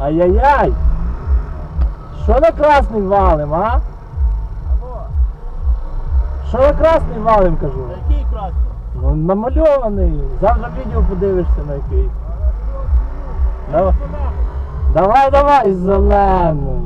Ай-яй-яй! Що на красний валим, а? Алло, Що на красний валим, кажу? який красний? Ну намальований. Завтра відео подивишся на який. Давай, давай, давай, зелений.